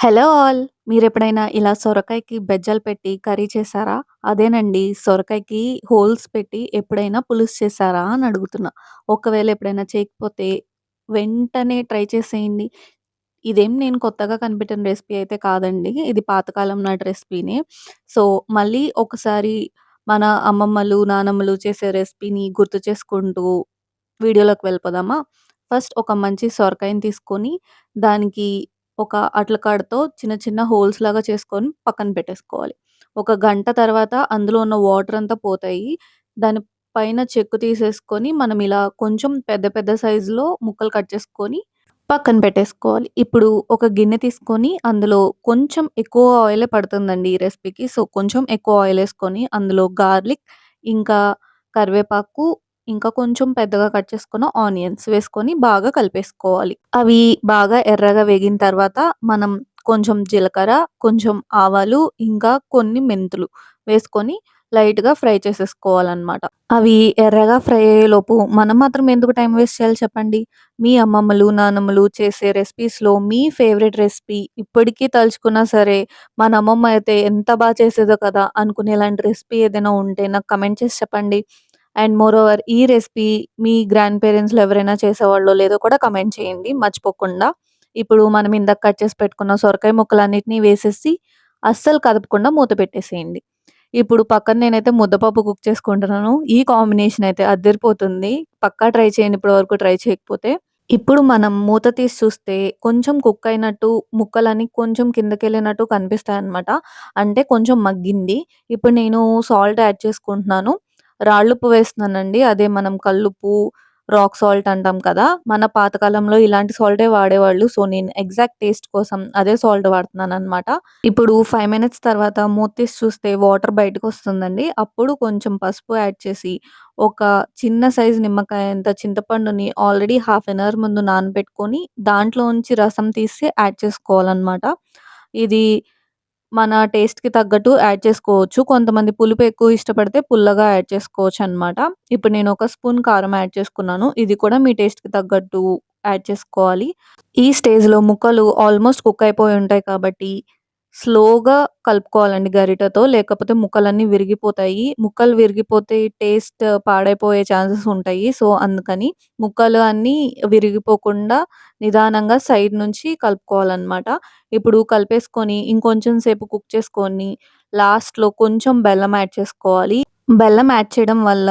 Hello all! మీరు ఎప్పుడైనా ఇలా సొరకాయకి బెజ్జలు పెట్టి కర్రీ చేశారా? అదేనండి సొరకాయకి హోల్స్ పెట్టి ఎప్పుడైనా పులుసు చేశారా అని అడుగుతున్నా. ఒకవేళ ఎప్పుడైనా చేయకపోతే వెంటనే ట్రై చేసేయండి. ఇదేం నేను కొత్తగా కనిపెట్టిన రెసిపీ అయితే కాదండి. ఇది పాతకాలం నాటి రెసిపీనే. సో, మళ్ళీ ఒకసారి మన అమ్మమ్మలు, నానమ్మలు చేసే రెసిపీని గుర్తు చేసుకుంటూ వీడియోలోకి వెళ్ళిపోదామా? ఫస్ట్ ఒక మంచి సొరకాయని తీసుకొని దానికి ఒక అట్ల కాడతో చిన్న చిన్న హోల్స్ లాగా చేసుకొని పక్కన పెట్టేసుకోవాలి. ఒక గంట తర్వాత అందులో ఉన్న వాటర్ అంతా పోతాయి. దాని పైన చెక్కు తీసేసుకొని మనం ఇలా కొంచెం పెద్ద పెద్ద సైజులో ముక్కలు కట్ చేసుకొని పక్కన పెట్టేసుకోవాలి. ఇప్పుడు ఒక గిన్నె తీసుకొని అందులో కొంచెం ఎక్కువ ఆయిలే పడుతుందండి ఈ రెసిపీకి. సో, కొంచెం ఎక్కువ ఆయిల్ వేసుకొని అందులో గార్లిక్, ఇంకా కరివేపాకు, ఇంకా కొంచెం పెద్దగా కట్ చేసుకున్న ఆనియన్స్ వేసుకొని బాగా కలిపేసుకోవాలి. అవి బాగా ఎర్రగా వేగిన తర్వాత మనం కొంచెం జీలకర్ర, కొంచెం ఆవాలు, ఇంకా కొన్ని మెంతులు వేసుకొని లైట్‌గా ఫ్రై చేసేసుకోవాలన్నమాట అవి ఎర్రగా ఫ్రై అయ్యేలోపు మనం మాత్రం ఎందుకు టైం వేస్ట్ చేయాలి చెప్పండి? మీ అమ్మమ్మలు, నాన్నమ్మలు చేసే రెసిపీస్‌లో మీ ఫేవరెట్ రెసిపీ ఇప్పటికీ తలుచుకున్నా సరే, మన అమ్మమ్మ అయితే ఎంత బాగా చేసేదో కదా! అనుకునే ఇలాంటి రెసిపీ ఏదైనా ఉంటే నాకు కమెంట్ చేసి చెప్పండి. అండ్ మోరోవర్ ఈ రెసిపీ మీ గ్రాండ్ పేరెంట్స్‌లో ఎవరైనా చేసేవాళ్ళో లేదో కూడా కమెంట్ చేయండి మర్చిపోకుండా. ఇప్పుడు మనం ఇందాక కట్ చేసి పెట్టుకున్న సొరకాయ ముక్కలన్నింటినీ వేసేసి అస్సలు కదపకుండా మూత పెట్టేసేయండి. ఇప్పుడు పక్కన నేనైతే ముద్దపప్పు కుక్ చేసుకుంటున్నాను. ఈ కాంబినేషన్ అయితే అద్దరిపోతుంది పక్కా ట్రై చేయండి ఇప్పటి వరకు ట్రై చేయకపోతే. ఇప్పుడు మనం మూత తీసి చూస్తే కొంచెం కుక్ అయినట్టు ముక్కలన్నీ కొంచెం కిందకెళ్ళినట్టు కనిపిస్తాయన్నమాట. అంటే కొంచెం మగ్గింది. ఇప్పుడు నేను సాల్ట్ యాడ్ చేసుకుంటున్నాను. రాళ్ళుప్పు వేస్తున్నానండి. అదే మనం కల్లుప్పు, రాక్ సాల్ట్ అంటాం కదా! మన పాతకాలంలో ఇలాంటి సాల్టే వాడేవాళ్ళు. సో, నేను ఎగ్జాక్ట్ టేస్ట్ కోసం అదే సాల్ట్ వాడుతున్నాను అనమాట ఇప్పుడు ఫైవ్ మినిట్స్ తర్వాత మూత తీసి చూస్తే వాటర్ బయటకు వస్తుందండి అప్పుడు కొంచెం పసుపు యాడ్ చేసి ఒక చిన్న సైజు నిమ్మకాయంత చింతపండుని ఆల్రెడీ హాఫ్ ఎన్ అవర్ ముందు నానబెట్టుకొని దాంట్లో నుంచి రసం తీసి యాడ్ చేసుకోవాలన్నమాట ఇది మన టేస్ట్‌కి తగ్గట్టు యాడ్ చేసుకోవచ్చు. కొంతమంది పులుపు ఎక్కువ ఇష్టపడితే పుల్లగా యాడ్ చేసుకోవచ్చనమాట. ఇప్పుడు నేను ఒక స్పూన్ కారం యాడ్ చేసుకున్నాను. ఇది కూడా మీ టేస్ట్‌కి తగ్గట్టు యాడ్ చేసుకోవాలి. ఈ స్టేజ్‌లో ముక్కలు ఆల్మోస్ట్ కుక్ అయిపోయి ఉంటాయి కాబట్టి స్లోగా కలుపుకోవాలండి గరిటతో లేకపోతే ముక్కలన్నీ విరిగిపోతాయి. ముక్కలు విరిగిపోతే టేస్ట్ పాడైపోయే ఛాన్సెస్ ఉంటాయి. సో, అందుకని ముక్కలు అన్నీ విరిగిపోకుండా నిదానంగా సైడ్ నుంచి కలుపుకోవాలన్నమాట ఇప్పుడు కలిపేసుకొని ఇంకొంచెం సేపు కుక్ చేసుకొని లాస్ట్‌లో కొంచెం బెల్లం యాడ్ చేసుకోవాలి. బెల్లం యాడ్ చేయడం వల్ల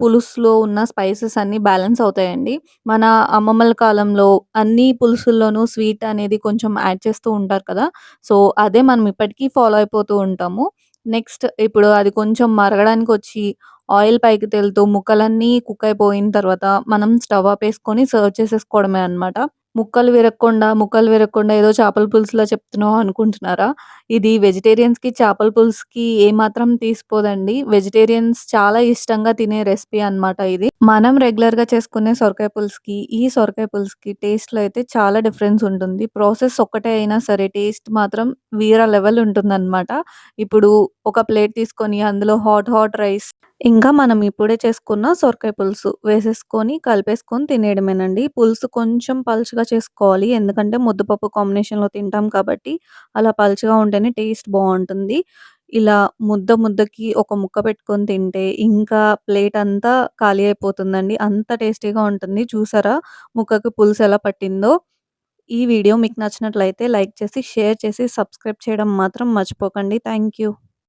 పులుసులో ఉన్న స్పైసెస్ అన్నీ బ్యాలెన్స్ అవుతాయండి. మన అమ్మమ్మల కాలంలో అన్ని పులుసుల్లోనూ స్వీట్ అనేది కొంచెం యాడ్ చేస్తూ ఉంటారు కదా! సో, అదే మనం ఇప్పటికీ ఫాలో అయిపోతూ ఉంటాము. నెక్స్ట్ ఇప్పుడు అది కొంచెం మరగడానికి వచ్చి ఆయిల్ పైకి తేలుతూ ముక్కలన్నీ కుక్ అయిపోయిన తర్వాత మనం స్టవ్ ఆపేసుకొని సర్వ్ చేసేసుకోవడమే అనమాట. ముక్కలు విరక్కుండా ముక్కలు విరక్కుండా ఏదో చేపల పులుసులా చెప్తున్నావు అనుకుంటున్నారా? ఇది వెజిటేరియన్స్‌కి చేపల పులుసుకి ఏమాత్రం తీసిపోదండి. వెజిటేరియన్స్ చాలా ఇష్టంగా తినే రెసిపీ అనమాట ఇది. మనం రెగ్యులర్‌గా చేసుకునే సొరకాయ పులుసుకి, ఈ సొరకాయ పులుసుకి టేస్ట్‌లో అయితే చాలా డిఫరెన్స్ ఉంటుంది. ప్రాసెస్ ఒక్కటే అయినా సరే టేస్ట్ మాత్రం వీర లెవెల్ ఉంటుందన్నమాట ఇప్పుడు ఒక ప్లేట్ తీసుకొని అందులో హాట్ హాట్ రైస్ ఇంకా మనం ఇప్పుడే చేసుకున్న సొరకాయ పులుసు వేసేసుకొని కలిపేసుకొని తినేయడమేనండి. పులుసు కొంచెం పలుచగా చేసుకోవాలి. ఎందుకంటే ముద్దపప్పు కాంబినేషన్‌లో తింటాం కాబట్టి అలా పలుచగా ఉంటేనే టేస్ట్ బావుంటుంది. ఇలా ముద్ద ముద్దకి ఒక ముక్క పెట్టుకొని తింటే ఇంకా ప్లేట్ అంతా ఖాళీ అయిపోతుందండి. అంత టేస్టీగా ఉంటుంది. చూసారా ముక్కకి పులుసు ఎలా పట్టిందో? ఈ వీడియో మీకు నచ్చినట్లయితే లైక్ చేసి, షేర్ చేసి, సబ్స్క్రైబ్ చేయడం మాత్రం మర్చిపోకండి. Thank you.